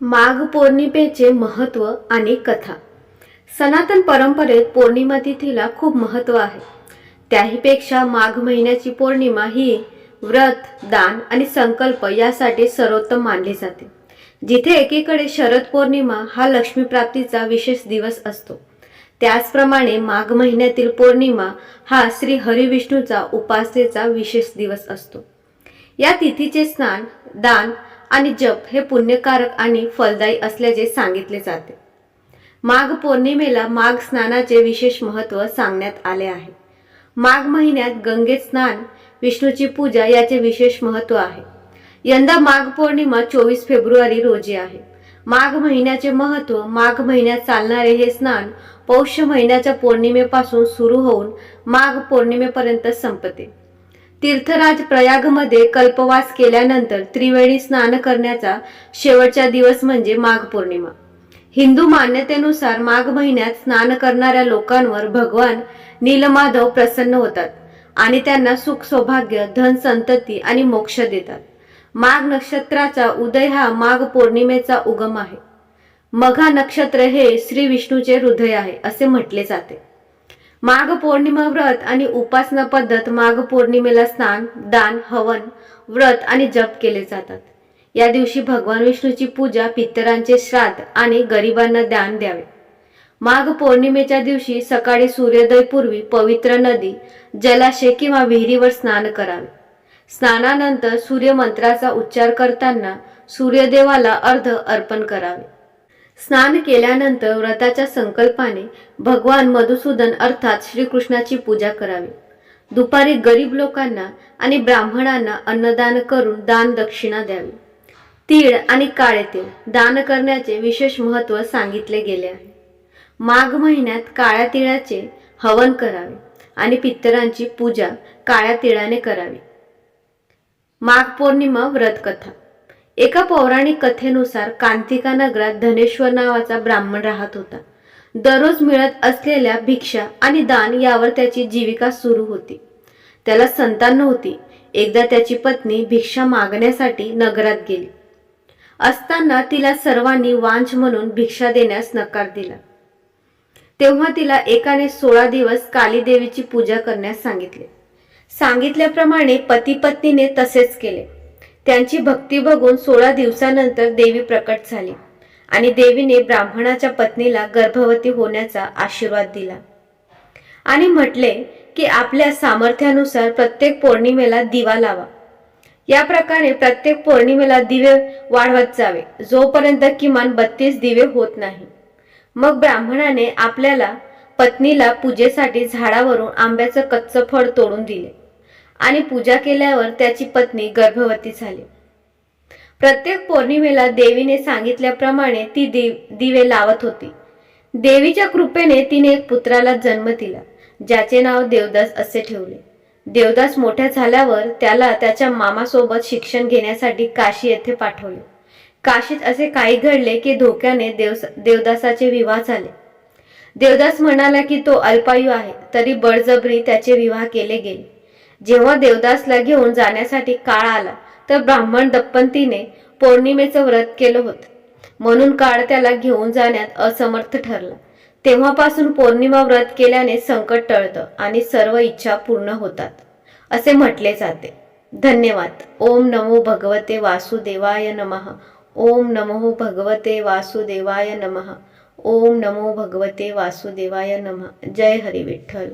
माघ पौर्णिमेचे महत्त्व आणि कथा. सनातन परंपरेत पौर्णिमा तिथीला खूप महत्त्व आहे. त्याहीपेक्षा माघ महिन्याची पौर्णिमा ही व्रत दान आणि संकल्प यासाठी सर्वोत्तम मानली जाते. जिथे एकीकडे शरद पौर्णिमा हा लक्ष्मी प्राप्तीचा विशेष दिवस असतो. त्याचप्रमाणे माघ महिन्यातील पौर्णिमा हा श्री हरिविष्णूचा उपासनेचा विशेष दिवस असतो. या तिथीचे स्नान दान आणि जप हे पुण्यकारक आणि फलदायी असल्याचे सांगितले जाते. माघ पौर्णिमेला माघ स्नानाचे विशेष महत्त्व सांगण्यात आले आहे. माघ महिन्यात गंगेत स्नान विष्णूची पूजा याचे विशेष महत्त्व आहे. यंदा माघ पौर्णिमा चोवीस फेब्रुवारी रोजी आहे. माघ महिन्याचे महत्त्व माघ महिन्यात चालणारे हे स्नान पौष महिन्याच्या पौर्णिमेपासून सुरू होऊन माघ पौर्णिमेपर्यंत संपते. तीर्थराज प्रयागमध्ये कल्पवास केल्यानंतर त्रिवेणी स्नान करण्याचा शेवटचा दिवस म्हणजे माघ पौर्णिमा. हिंदू मान्यतेनुसार माघ महिन्यात स्नान करणाऱ्या लोकांवर भगवान नीलमाधव प्रसन्न होतात आणि त्यांना सुख सौभाग्य धन संतती आणि मोक्ष देतात. माघ नक्षत्राचा उदय हा माघ पौर्णिमेचा उगम आहे. मघा नक्षत्र हे श्री विष्णूचे हृदय आहे असे म्हटले जाते. माघ पौर्णिमा व्रत आणि उपासना पद्धत माघ पौर्णिमेला स्नान दान हवन व्रत आणि जप केले जातात. या दिवशी भगवान विष्णूची पूजा पितरांचे श्राद्ध आणि गरिबांना दान द्यावे. माघ पौर्णिमेच्या दिवशी सकाळी सूर्योदयपूर्वी पवित्र नदी जलाशय किंवा विहिरीवर स्नान करावे. स्नानानंतर सूर्यमंत्राचा उच्चार करताना सूर्यदेवाला अर्ध अर्पण करावे. स्नान केल्यानंतर व्रताच्या संकल्पाने भगवान मधुसूदन अर्थात श्रीकृष्णाची पूजा करावी. दुपारी गरीब लोकांना आणि ब्राह्मणांना अन्नदान करून दान दक्षिणा द्यावी. तीळ आणि काळे तीळ दान करण्याचे विशेष महत्त्व सांगितले गेले आहे. माघ महिन्यात काळ्या तिळाचे हवन करावे आणि पितरांची पूजा काळ्या तिळाने करावी. माघ पौर्णिमा व्रत कथा एका पौराणिक कथेनुसार कांतिका नगरात धनेश्वर नावाचा ब्राह्मण राहत होता. दररोज मिळत असलेल्या भिक्षा आणि दान यावर त्याची जीविका सुरू होती. त्याला संतान नव्हती. एकदा त्याची पत्नी भिक्षा मागण्यासाठी नगरात गेली. असताना तिला सर्वांनी वांछ म्हणून भिक्षा देण्यास नकार दिला. तेव्हा तिला एकाने सोळा दिवस कालीदेवीची पूजा करण्यास सांगितले. सांगितल्याप्रमाणे पती पत्नीने तसेच केले. त्यांची भक्ती बघून सोळा दिवसानंतर देवी प्रकट झाली आणि देवीने ब्राह्मणाच्या पत्नीला गर्भवती होण्याचा आशीर्वाद दिला. आणि म्हटले की आपल्या सामर्थ्यानुसार प्रत्येक पौर्णिमेला दिवा लावा. या प्रकारे प्रत्येक पौर्णिमेला दिवे वाढवत जावे. जोपर्यंत किमान बत्तीस दिवे होत नाही. मग ब्राह्मणाने आपल्याला पत्नीला पूजेसाठी झाडावरून आंब्याचं कच्चं फळ तोडून दिले. आणि पूजा केल्यावर त्याची पत्नी गर्भवती झाली. प्रत्येक पौर्णिमेला देवीने सांगितल्याप्रमाणे ती दिव दिवे लावत होती. देवीच्या कृपेने तिने एक पुत्राला जन्म दिला ज्याचे नाव देवदास असे ठेवले. देवदास मोठ्या झाल्यावर त्याला त्याच्या मामासोबत शिक्षण घेण्यासाठी काशी येथे पाठवले. काशीत असे काही घडले की धोक्याने देव देवदासाचे विवाह झाले. देवदास म्हणाला की तो अल्पायू आहे तरी बळजबरी त्याचे विवाह केले गेले. जेव्हा देवदासला घेऊन जाण्यासाठी काळ आला तर ब्राह्मण दप्पंतीने पौर्णिमेचं व्रत केलं होतं. म्हणून काळ त्याला घेऊन जाण्यात असमर्थ ठरला. तेव्हापासून पौर्णिमा व्रत केल्याने संकट टळतं आणि सर्व इच्छा पूर्ण होतात असे म्हटले जाते. धन्यवाद. ओम नमो भगवते वासुदेवाय नमः. ओम नमो भगवते वासुदेवाय नमः. ओम नमो भगवते वासुदेवाय नमः. जय हरी विठ्ठल